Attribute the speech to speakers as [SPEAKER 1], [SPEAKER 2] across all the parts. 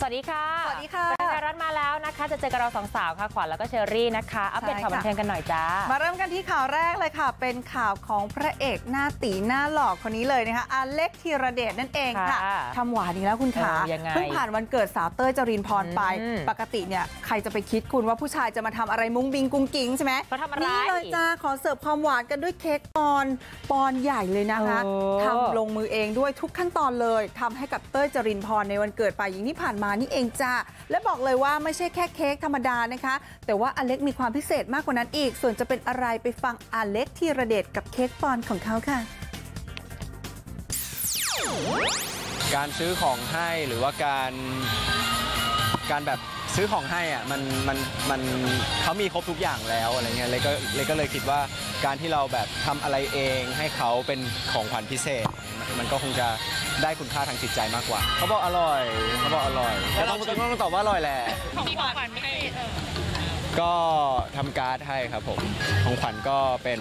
[SPEAKER 1] สวัสดีค่ะ
[SPEAKER 2] สวัสดีค่ะ
[SPEAKER 1] บันเทิงไทยรัฐมาแล้วนะคะ จะเจอกับเราสองสาวค่ะขวัญแล้วก็เชอรี่นะคะ อัปเดต
[SPEAKER 2] ใช่
[SPEAKER 1] ข่าว
[SPEAKER 2] ค่ะ
[SPEAKER 1] บันเทิงกันหน่อยจ้า
[SPEAKER 2] มาเริ่มกันที่ข่าวแรกเลยค่ะ เป็นข่าวของพระเอกหน้าตีหน้าหล่อคนนี้เลยนะคะอเล็กธีรเดชนั่นเองค่ะ
[SPEAKER 1] ค่ะ
[SPEAKER 2] ทำหวานอีกแล้วคุณขา
[SPEAKER 1] เออยังไง
[SPEAKER 2] เพิ่งผ่านวันเกิดสาวเต้ยจรินพรไป
[SPEAKER 1] อืม
[SPEAKER 2] ปกติเนี่ยใครจะไปคิดคุณว่าผู้ชายจะมาทำอะไรมุ้งบิงกุ้งกิ้งใช่ไหม
[SPEAKER 1] เขาทำอะไร
[SPEAKER 2] นี่เลยจ้าขอเสิร์ฟความหวานกันด้วยเค้กปอนปอนใหญ่เลยนะคะ
[SPEAKER 1] โอ้
[SPEAKER 2] ทำลงมือเองด้วยทุกขั้นตอนเลยทำให้กับเต้ยจรินพรในวันเกิดฝ่ายหญิงที่ผ่านมานี่เองจ้าและบอกเลยว่าไม่ใช่แค่เค้กธรรมดานะคะ แต่ว่าอเล็กมีความพิเศษมากกว่านั้นอีก ส่วนจะเป็นอะไรไปฟังอเล็กธีรเดชกับเค้กปอนของเขาค่ะ
[SPEAKER 3] การซื้อของให้หรือว่าการการแบบซื้อของให้อะมันมันมันเขามีครบทุกอย่างแล้วอะไรเงี้ยเลยก็เลยก็เลยคิดว่าการที่เราแบบทำอะไรเองให้เขาเป็นของขวัญพิเศษ มันก็คงจะได้คุณค่าทางจิตใจมากกว่า เขาบอกอร่อยเขาบอกอร่อย ก็ต้องต้องต้องตอบว่าอร่อยแหละก็ทำการ์ดให้ครับผม ของขวัญก็เป็น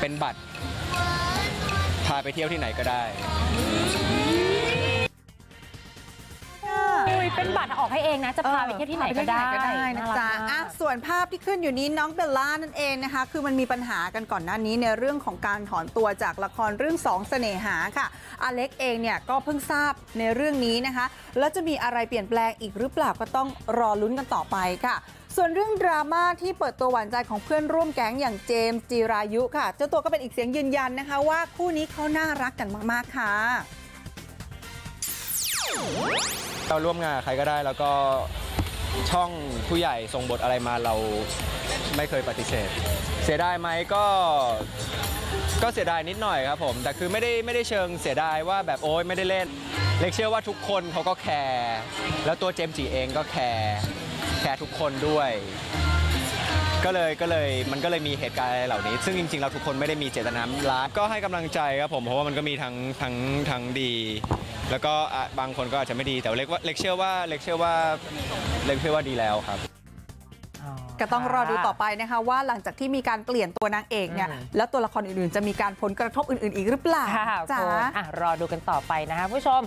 [SPEAKER 3] เป็นบัตร พาไปเที่ยวที่ไหนก็ได้
[SPEAKER 1] อุ้ยเป็นบัตรออกให้เองนะ จะพาไปเที่ยวที่ไหนก็ได้
[SPEAKER 2] พาปเที่ยวที่หนก็ได้นะจ๊ะา
[SPEAKER 1] รักมาก
[SPEAKER 2] อะส่วนภาพที่ขึ้นอยู่นี้น้องเบลล่านั่นเองนะคะ คือมันมีปัญหากันก่อนหน้านี้ในเรื่องของการถอนตัวจากละครเรื่องสองเสน่หาค่ะ อเล็กเองเนี่ยก็เพิ่งทราบในเรื่องนี้นะคะ แล้วจะมีอะไรเปลี่ยนแปลงอีกหรือเปล่าก็ต้องรอลุ้นกันต่อไปค่ะส่วนเรื่องดราม่าที่เปิดตัวหวานใจของเพื่อนร่วมแก๊งอย่างเจมส์จีรายุค่ะ เจ้าตัวก็เป็นอีกเสียงยืนยันนะคะว่าคู่นี้เขาน่ารักกันมาก ๆ ค่ะ
[SPEAKER 3] เราร่วมงานกับใครก็ได้แล้วก็ช่องผู้ใหญ่ส่งบทอะไรมาเราไม่เคยปฏิเสธ เสียดายไหมก็ก็เสียดายนิดหน่อยครับผมแต่คือไม่ได้ไม่ได้เชิงเสียดายว่าแบบโอ๊ยไม่ได้เล่น เล็กเชื่อว่าทุกคนเขาก็แคร์แล้วตัวเจมส์จีเองก็แคร์แคร์ทุกคนด้วย ก็เลยก็เลยมันก็เลยมีเหตุการณ์อะไรเหล่านี้ ซึ่งจริงๆเราทุกคนไม่ได้มีเจตนาร้ายก็ให้กำลังใจครับผมเพราะว่ามันก็มีทั้งทั้งทั้งดี แล้วก็อะบางคนก็อาจจะไม่ดีแต่เล็กว่าเล็กเชื่อว่าเล็กเชื่อว่าเล็กเชื่อว่าดีแล้วครับ
[SPEAKER 2] ก็ต้องรอดูต่อไปนะคะว่าหลังจากที่มีการเปลี่ยนตัวนางเอกเนี่ย
[SPEAKER 1] อืม
[SPEAKER 2] แล้วตัวละครอื่นๆ จะมีการผลกระทบอื่นๆ อีกหรือเปล่า
[SPEAKER 1] ค่ะ
[SPEAKER 2] จ้า
[SPEAKER 1] คุณอะรอดูกันต่อไปนะคะผู้ชม